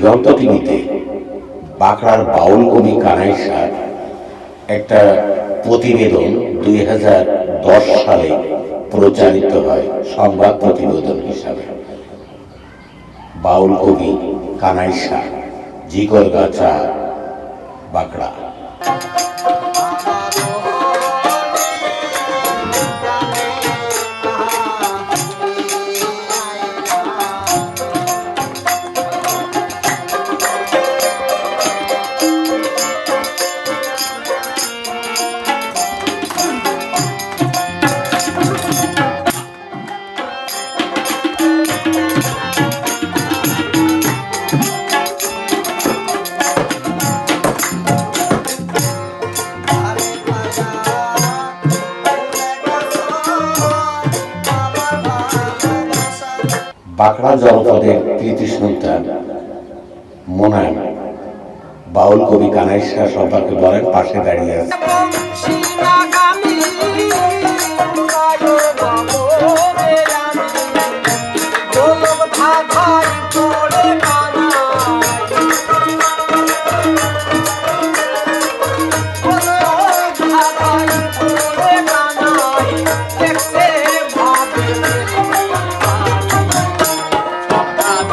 দিগন্ত টিভিতে বাঁকড়ার বাউল কবি কানাই সার একটা প্রতিবেদন দুই হাজার দশ সালে প্রচারিত হয় সংবাদ প্রতিবেদন হিসাবে। বাউল কবি কানাই সার জিগর গাছা, বাঁকড়া। বাঁকড়া জনপদের কৃতি সন্তান মোনায় বাউল কবি কানাইশা সম্পর্কে বলেন পাশে দাঁড়িয়ে আছে।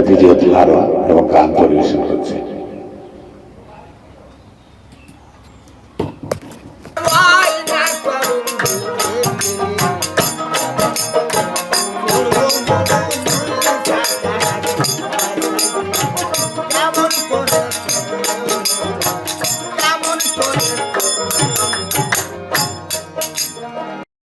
ভিডিও ধারণ এবং গান পরিবেশন করছে।